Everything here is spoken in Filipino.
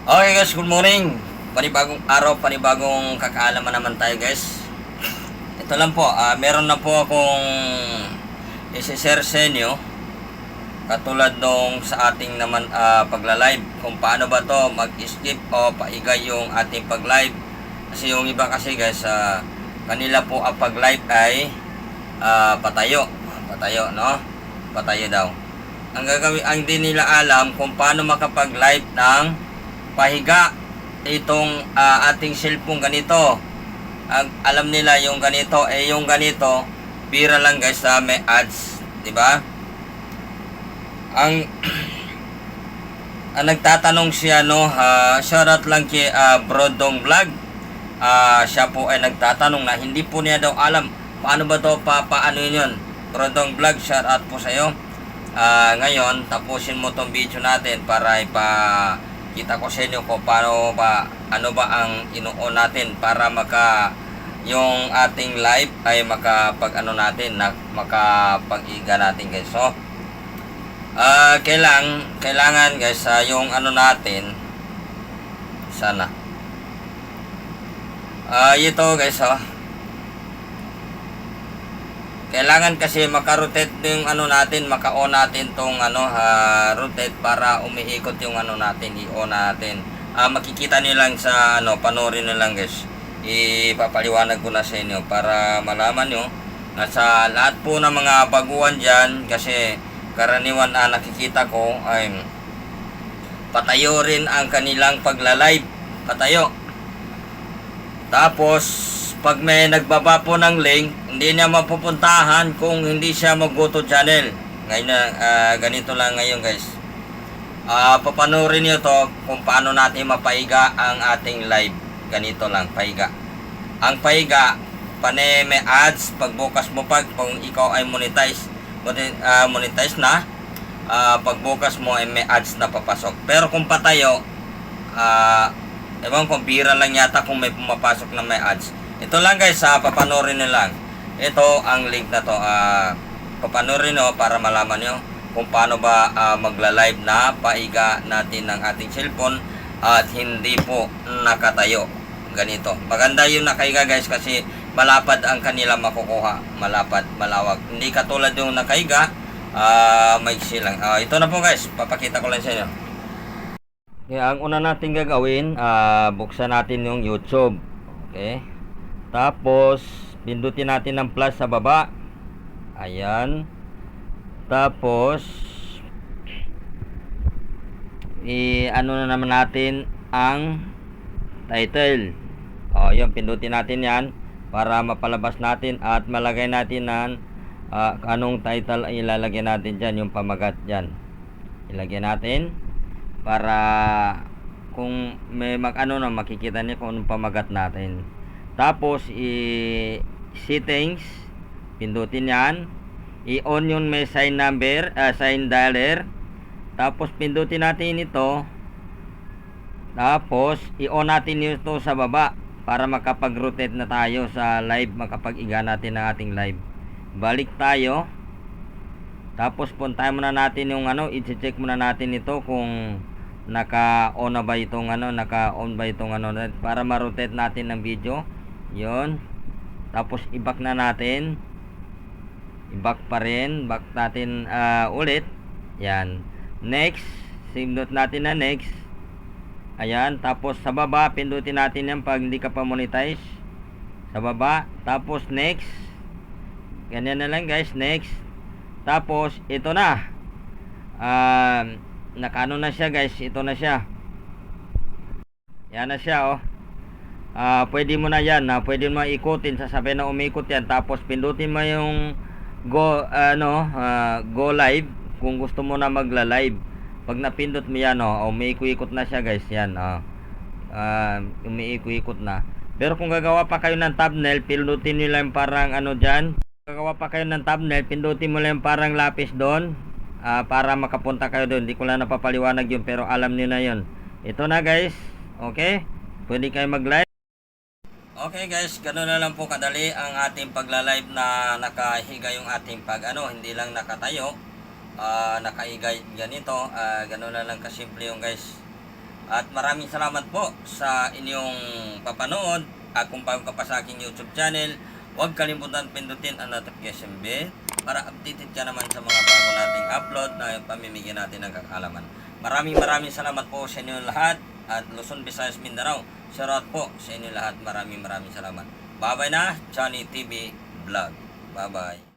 Okay guys, good morning. Panibagong araw, panibagong kakaalaman naman tayo guys. Ito lang po, ah, meron na po akong isi-share sa inyo. Katulad nung sa ating naman ah, pagla-live. Kung paano ba to mag-skip o paigay yung ating pag-live. Kasi yung iba kasi guys, ah, kanila po ang pag-live ay ah, patayo. Patayo, no? Patayo daw. Ang gagawin, ang di nila alam kung paano makapag-live ng pahiga itong ah, ating cellphone ganito. Ang alam nila yung ganito, eh yung ganito, bira lang guys sa may ads, di ba? Ang ang nagtatanong siya no, uh, shoutout lang kay ah, Brodong Vlog. Ah, siya po ay nagtatanong na hindi po niya daw alam paano ba to pa paano yun. Brodong Vlog, shoutout po sa iyo. Ah, ngayon, tapusin mo tong video natin para ipa kita ko sa inyo kung paano ba ano ba ang inuon natin para maka yung ating live ay makapag ano natin na makapag-iga natin guys. So, ah kailang kailangan guys ah, yung ano natin sana ah ito guys oh kailangan kasi maka-rotate yung ano natin, maka-on natin tong ano, ha, rotate para umiikot yung ano natin, i-on natin. Ah, makikita niyo lang sa ano, panoorin niyo lang guys. Ipapaliwanag ko na sa inyo para malaman nyo na sa lahat po ng mga baguhan dyan kasi karaniwan na nakikita ko ay patayo rin ang kanilang pagla-live. Patayo. Tapos, pag may nagbaba po ng link, hindi niya mapupuntahan kung hindi siya mag-go to channel. Ngayon ah, ganito lang ngayon guys. Ah, papanoorin niyo to kung paano natin mapaiga ang ating live. Ganito lang, paiga. Ang paiga, pane may ads, pagbukas mo pag kung ikaw ay monetize, ah, monetize na, ah, pagbukas mo ay may ads na papasok. Pero kung patayo, ah, ewan kung bira lang yata kung may pumapasok na may ads. Ito lang guys, sa papanorin nyo lang. Ito ang link na to. ah papanorin nyo para malaman nyo kung paano ba ah, magla-live na paiga natin ng ating cellphone at hindi po nakatayo. Ganito. Maganda yung nakaiga guys kasi malapad ang kanila makukuha. Malapad, malawak. Hindi katulad yung nakaiga, ah maiksi lang. Ah, ito na po guys, papakita ko lang sa inyo. Okay, ang una natin gagawin, ah, buksan natin yung YouTube. Okay. Tapos, pindutin natin ng plus sa baba. Ayan. Tapos, i-ano na naman natin ang title. O, yun, pindutin natin yan para mapalabas natin at malagay natin ng ah, anong title ay ilalagay natin dyan, yung pamagat dyan. Ilagay natin para kung may mag ano na makikita niyo kung anong pamagat natin. Tapos i settings pindutin yan. I-on yung may sign number, ah, sign dialer. Tapos pindutin natin ito. Tapos i-on natin ito sa baba para makapag-rotate na tayo sa live, makapag-iga natin ang ating live. Balik tayo. Tapos puntahan muna natin yung ano, i-check muna natin ito kung naka-on na ba itong ano, naka-on ba itong ano para ma-rotate natin ng video. 'Yon. Tapos i-back na natin. I-back pa rin, back natin ah, ulit. Yan. Next, sindot natin na next. Ayan, tapos sa baba pindutin natin 'yan pag hindi ka pa monetize. Sa baba, tapos next. Ganyan na lang guys, next. Tapos ito na. Um, nakano na siya guys, ito na siya. Yan na siya oh. Ah, pwede mo na yan, na pwede mo ikutin, sasabihin na umikot yan, tapos pindutin mo yung go ano, ah, go live kung gusto mo na magla-live. Pag napindot mo yan oh, umiikot na siya guys, yan oh. Ah, umiikot na. Pero kung gagawa pa kayo ng thumbnail, pindutin niyo lang parang ano diyan. Gagawa pa kayo ng thumbnail, pindutin mo lang parang lapis doon ah, para makapunta kayo doon. Hindi ko lang napapaliwanag yun pero alam niyo na yun. Ito na guys. Okay? Pwede kayo mag-live. Okay guys, ganoon na lang po kadali ang ating pagla-live na nakahiga yung ating pag ano, hindi lang nakatayo, ah nakahiga ganito, ah ganoon na lang kasimple yung guys. At maraming salamat po sa inyong papanood. At kung bago ka pa sa aking YouTube channel, huwag kalimutan pindutin ang notification bell para updated ka naman sa mga bago nating upload na pamimigyan natin ng kakalaman. Maraming maraming salamat po sa inyo lahat at Luzon, Visayas, Mindanao. Shoutout po sa inyo lahat. Maraming maraming salamat. Bye-bye na, Johnny TV Vlog. Bye-bye.